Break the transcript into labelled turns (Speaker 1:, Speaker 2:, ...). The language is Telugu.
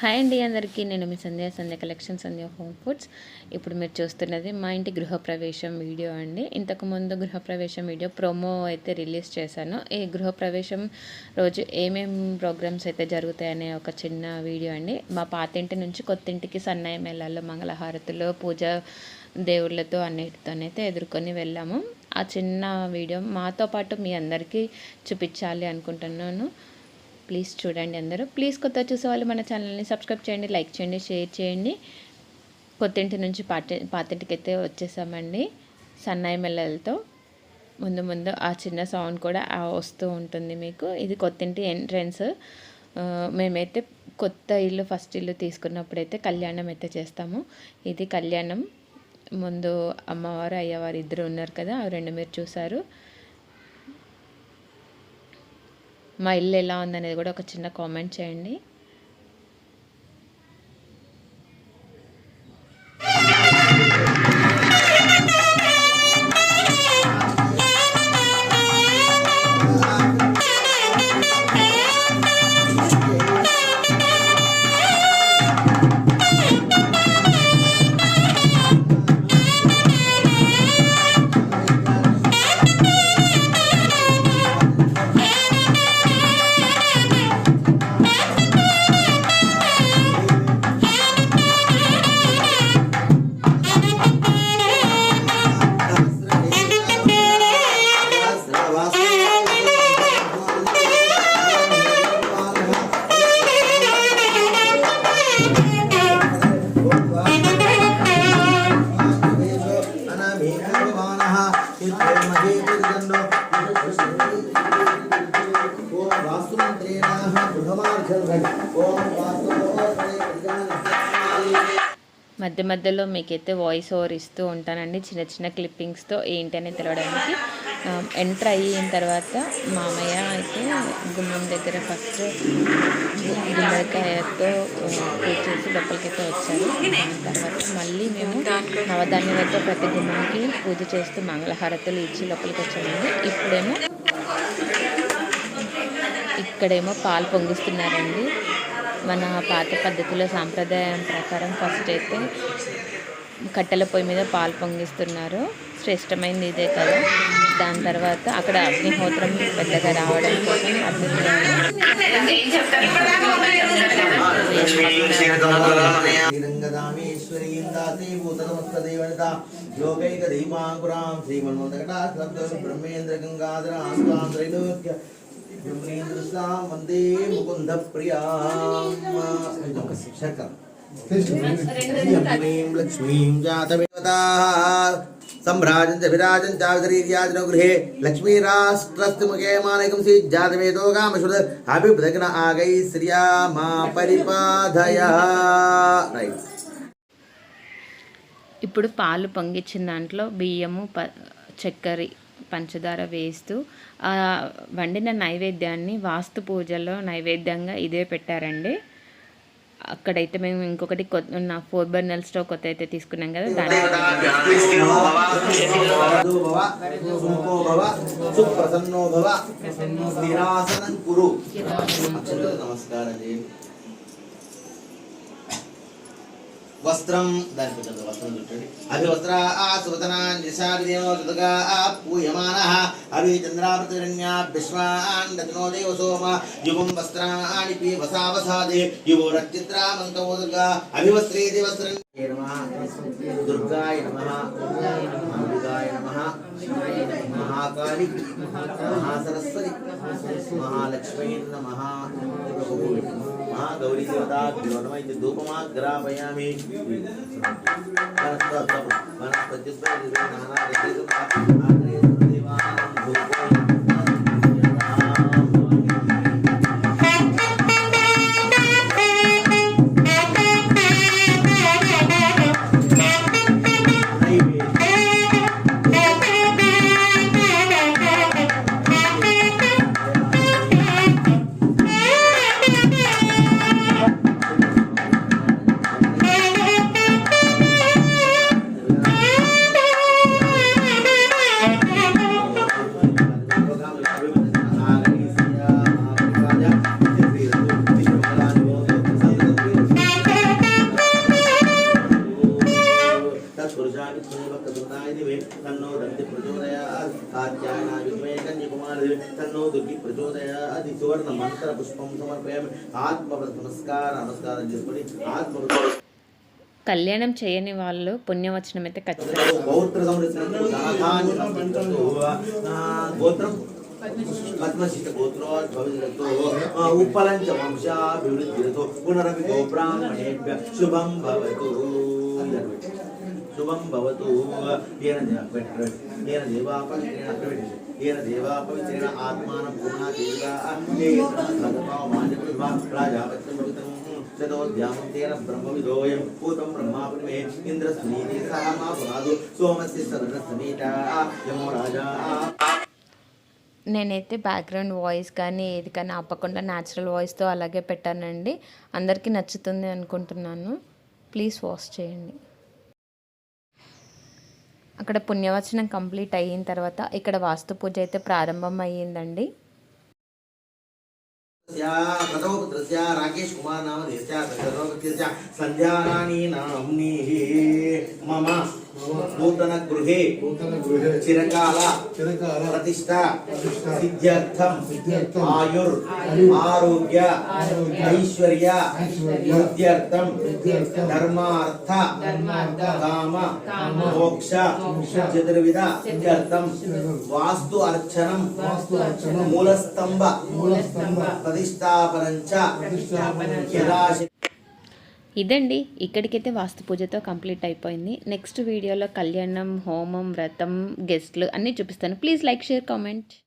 Speaker 1: హాయ్ అండి అందరికీ. నేను మీ Sandhya Sandhya collection Sandhya home foods. ఇప్పుడు మీరు చూస్తున్నది మా ఇంటి గృహప్రవేశం వీడియో అండి. ఇంతకుముందు గృహప్రవేశం వీడియో ప్రోమో అయితే రిలీజ్ చేశాను. ఈ గృహప్రవేశం రోజు ఏమేం ప్రోగ్రామ్స్ అయితే జరుగుతాయనే ఒక చిన్న వీడియో అండి. మా పాతింటి నుంచి కొత్తింటికి సన్నాయి మేళాల్లో మంగళహారతులు పూజ దేవుళ్ళతో అన్నిటితోనైతే ఎదుర్కొని వెళ్ళాము. ఆ చిన్న వీడియో మాతో పాటు మీ అందరికీ చూపించాలి అనుకుంటున్నాను. ప్లీజ్ చూడండి అందరూ. ప్లీజ్ కొత్త చూసే వాళ్ళు మన ఛానల్ని సబ్స్క్రైబ్ చేయండి లైక్ చేయండి షేర్ చేయండి. కొత్తింటి నుంచి పాత పాతింటికి అయితే వచ్చేసామండి సన్నాయి మెల్లలతో. ముందు ముందు ఆ చిన్న సౌండ్ కూడా వస్తూ ఉంటుంది మీకు. ఇది కొత్తింటి ఎంట్రన్స్. మేమైతే కొత్త ఇల్లు ఫస్ట్ ఇల్లు తీసుకున్నప్పుడైతే కళ్యాణం అయితే చేస్తాము. ఇది కళ్యాణం. ముందు అమ్మవారు అయ్యవారు ఇద్దరు ఉన్నారు కదా ఆ రెండు మీరు చూసారు మా ఇల్లు ఎలా ఉందనేది కూడా ఒక చిన్న కామెంట్ చేయండి. మధ్య మధ్యలో మీకైతే వాయిస్ ఓవర్ ఇస్తూ ఉంటానండి. చిన్న చిన్న క్లిప్పింగ్స్తో ఏంటనే తెలవడానికి. ఎంటర్ అయిన తర్వాత మామయ్య అయితే గుమ్మం దగ్గర ఫస్ట్ గుమ్మడికాయతో పూజ చేసి లోపలికైతే వచ్చారు. తర్వాత మళ్ళీ మేము నవధాన్యాలతో ప్రతి గుమ్మంకి పూజ చేస్తూ మంగళహారతులు ఇచ్చి లోపలికి వచ్చామండి. ఇప్పుడేమో ఇక్కడేమో పాలు పొంగిస్తున్నారండి. మన పాత పద్ధతిలో సాంప్రదాయం ప్రకారం ఫస్ట్ అయితే కట్టెల పొయ్యి మీద పాలు పొంగిస్తున్నారు. శ్రేష్టమైనది ఇదే కదా. దాని తర్వాత అక్కడ అగ్నిహోత్రం పెద్దగా రావడం కోసం
Speaker 2: లోకైక దీపాంకురాం వందే ముకుంద ప్రియా లక్ష్మీం జాతవేవతా సంభ్రాజం విరాజం గృహే ముఖే మానకం జాతవేదో కామశుద అభిప్రదగ్న ఆగై శ్రియా మా పరిపాధయ రైట్
Speaker 1: ఇప్పుడు పాలు పొంగిచ్చిన దాంట్లో బియ్యము ప చక్కెర పంచదార వేస్తూ ఆ వండిన నైవేద్యాన్ని వాస్తు పూజలో నైవేద్యంగా ఇదే పెట్టారండి. అక్కడైతే మేము ఇంకొకటి కొత్త నా ఫోర్ బర్నల్ స్టవ్ కొత్త అయితే తీసుకున్నాం కదా దాని
Speaker 2: నమస్కారం చేయండి వస్త్రం దాని కొంచెం వస్త్రం చుట్టండి. అభి వస్త్ర ఆ సువతన నిశాదిదేవో దుర్గా ఆ పూయమాన అవి చంద్రావృతిరణ్య విశ్వాన్ దత్నో దేవ సోమ యుగం వస్త్రాణి పి వసావసాదే యువో రచిత్రామంతో దుర్గా అభివస్త్రేది వస్త్రం. దుర్గాయ నమ. మహాకాళి మహాసరస్వతి మహాలక్ష్మీ నమ. మహాగౌరీ దేవతాభ్యో నమ ఇది ధూపమాగ్రాపయామి. వనస్పతి నానా దుర్గి ప్రచోదయాది సువర్ణ మంత్ర పుష్పం సమర్పయామి. ఆత్మ నమస్కార నమస్కారం చేసుకొని ఆత్మ
Speaker 1: కళ్యాణం చేయని వాళ్ళు పుణ్యవచనం అయితే ఖచ్చితంగా.
Speaker 2: గోత్రం పద్మశిష్ట ఉప్పలంచ పునరపి గోబ్రాహ్మణేభ్య శుభం భవతు. శుభం భవతు. ఏన ఏన దేవాపవిత్రేణ ఏన దేవాపవిత్రేణ ఆత్మానం పునః దేవా. బ్రహ్మవిదోయం బ్రహ్మాపురిమే. ఇంద్రస్మీతి సహ మా సోమస్య సదన సమేత యమో రాజా.
Speaker 1: నేనైతే బ్యాక్గ్రౌండ్ వాయిస్ కానీ ఏది కానీ ఆపకుండా న్యాచురల్ వాయిస్తో అలాగే పెట్టానండి. అందరికీ నచ్చుతుంది అనుకుంటున్నాను. ప్లీజ్ వాచ్ చేయండి. అక్కడ పుణ్యవచనం కంప్లీట్ అయిన తర్వాత ఇక్కడ వాస్తు పూజ అయితే ప్రారంభం అయ్యిందండి
Speaker 2: ప్రథమపుత్రస్య రాకేష్ కుమార్ నామ దేశ సర్వభక్తిస్య సంధ్యారాణి నామ్ని మమ నూతన గృహే
Speaker 3: నూతన గృహే
Speaker 2: చిరకాల
Speaker 3: చిరకాల
Speaker 2: ప్రతిష్ట
Speaker 3: ప్రతిష్ట
Speaker 2: సిద్ధ్యర్థం
Speaker 3: సిద్ధ్యర్థం
Speaker 2: ఆయుర్
Speaker 3: ఆయుర్
Speaker 2: ఆరోగ్య
Speaker 3: ఆరోగ్య
Speaker 2: ఐశ్వర్య
Speaker 3: ఐశ్వర్య
Speaker 2: వృద్ధ్యర్థం
Speaker 3: వృద్ధ్యర్థం
Speaker 2: ధర్మార్థ
Speaker 3: ధర్మార్థ
Speaker 2: ప్రతిష్టాపనంచ.
Speaker 1: ఇదండి ఇక్కడికైతే వాస్తు పూజతో కంప్లీట్ అయిపోయింది. నెక్స్ట్ వీడియోలో కళ్యాణం హోమం వ్రతం గెస్ట్లు అన్నీ చూపిస్తాను. Please like share comment.